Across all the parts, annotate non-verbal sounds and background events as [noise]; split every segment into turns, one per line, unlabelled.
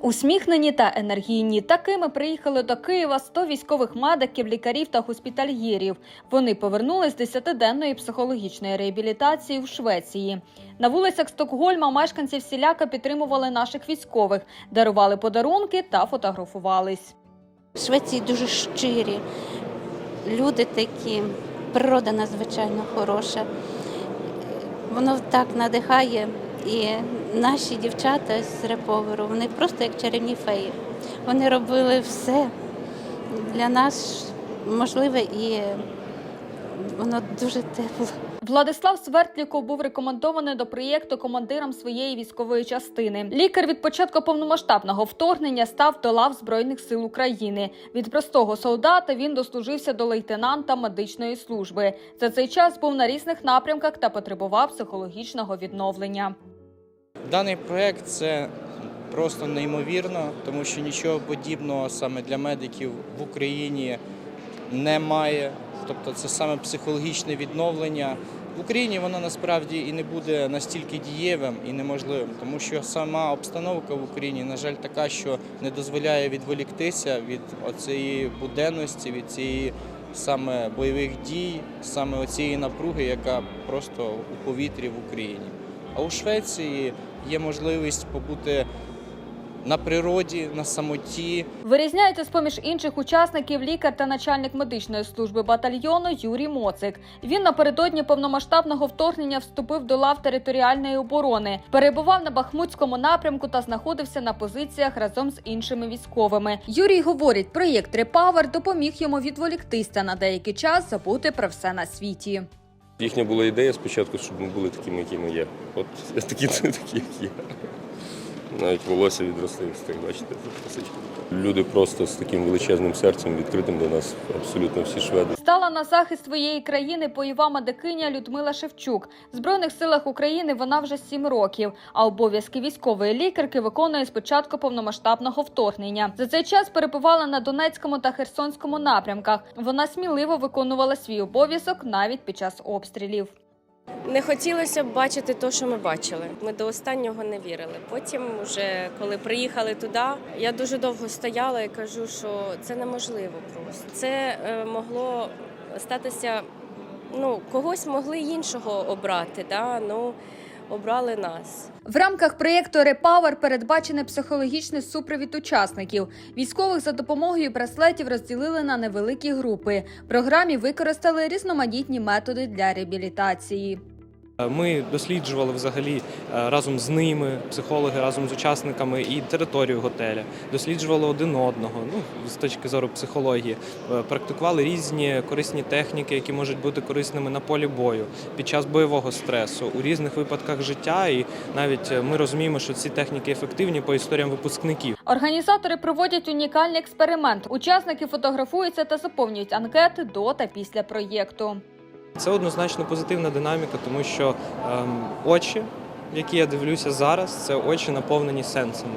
Усміхнені та енергійні такими приїхали до Києва 100 військових медиків, лікарів та госпітальєрів. Вони повернулись з 10-денної психологічної реабілітації в Швеції. На вулицях Стокгольма мешканці всіляко підтримували наших військових, дарували подарунки та фотографувались.
В Швеції дуже щирі, люди такі, природа надзвичайно хороша. Воно так надихає. І наші дівчата з реповеру, вони просто як чарівні феї. Вони робили все для нас можливе і воно дуже тепло.
Владислав Свертліков був рекомендований до проєкту командиром своєї військової частини. Лікар від початку повномасштабного вторгнення став до лав Збройних сил України. Від простого солдата він дослужився до лейтенанта медичної служби. За цей час був на різних напрямках та потребував психологічного відновлення.
Даний проект це просто неймовірно, тому що нічого подібного саме для медиків в Україні немає. Тобто це саме психологічне відновлення. В Україні воно насправді і не буде настільки дієвим і неможливим, тому що сама обстановка в Україні, на жаль, така, що не дозволяє відволіктися від оцієї буденності, від цієї саме бойових дій, саме оцієї напруги, яка просто у повітрі в Україні. А у Швеції є можливість побути на природі, на самоті,
Вирізняється з поміж інших учасників лікар та начальник медичної служби батальйону Юрій Моцик. Він напередодні повномасштабного вторгнення вступив до лав територіальної оборони, перебував на Бахмутському напрямку та знаходився на позиціях разом з іншими військовими. Юрій говорить, проєкт Репавер допоміг йому відволіктися на деякий час забути про все на світі.
Їхня була ідея спочатку, щоб ми були такими, які ми є. От такі, [laughs] такі як є. Навіть волосся відросли, так бачите, косички. Люди просто з таким величезним серцем, відкритим до нас, абсолютно всі шведи.
Стала на захист своєї країни бойова медикиня Людмила Шевчук. В збройних силах України вона вже сім років, а обов'язки військової лікарки виконує з початку повномасштабного вторгнення. За цей час перебувала на Донецькому та Херсонському напрямках. Вона сміливо виконувала свій обов'язок навіть під час обстрілів.
Не хотілося б бачити те, що ми бачили. Ми до останнього не вірили. Потім, вже коли приїхали туди, я дуже довго стояла і кажу, що це неможливо просто. Це е, могло статися. Ну, когось могли іншого обрати, да? ну обрали нас.
В рамках проєкту Репавер передбачений психологічний супровід учасників. Військових за допомогою браслетів розділили на невеликі групи. В програмі використали різноманітні методи для реабілітації.
Ми досліджували взагалі е, разом з ними, психологи разом з учасниками і територію готеля, досліджували один одного. Ну з точки зору психології, Е, практикували різні корисні техніки, які можуть бути корисними на полі бою під час бойового стресу у різних випадках життя. І навіть е, ми розуміємо, що ці техніки ефективні по історіям випускників.
Організатори проводять унікальний експеримент. Учасники фотографуються та заповнюють анкети до та після проєкту.
Це однозначно позитивна динаміка, тому що ем, очі, які я дивлюся зараз, це очі наповнені сенсами.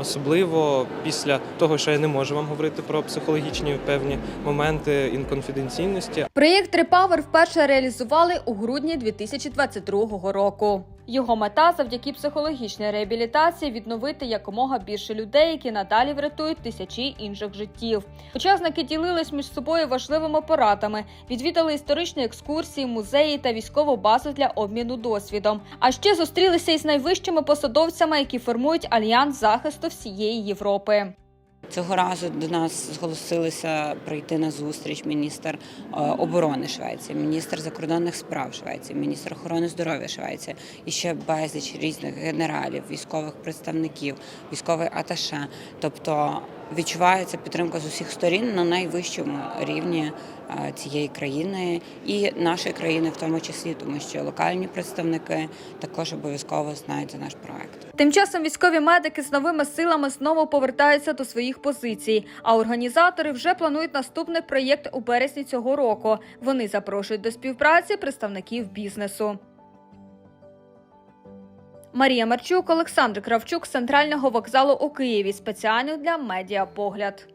Особливо після того, що я не можу вам говорити про психологічні певні моменти інконфіденційності,
Проєкт Репавер вперше реалізували у грудні 2022 року. Його мета завдяки психологічній реабілітації відновити якомога більше людей, які надалі врятують тисячі інших життів. Учасники ділились між собою важливими порадами, відвідали історичні екскурсії, музеї та військову базу для обміну досвідом. А ще зустрілися із найвищими посадовцями, які формують альянс захисту всієї Європи.
Цього разу до нас зголосилися прийти на зустріч міністр е, оборони Швеції, міністр закордонних справ Швеції, міністр охорони здоров'я Швеції і ще безліч різних генералів, військових представників, військовий аташе. Тобто відчувається підтримка з усіх сторін на найвищому рівні е, цієї країни і нашої країни, в тому числі, тому що локальні представники також обов'язково знають за наш проект.
Тим часом військові медики з новими силами знову повертаються до своїх позицій. А організатори вже планують наступний проєкт у березні цього року. Вони запрошують до співпраці представників бізнесу. Марія Марчук, Олександр Кравчук з центрального вокзалу у Києві. Спеціально для медіапогляд.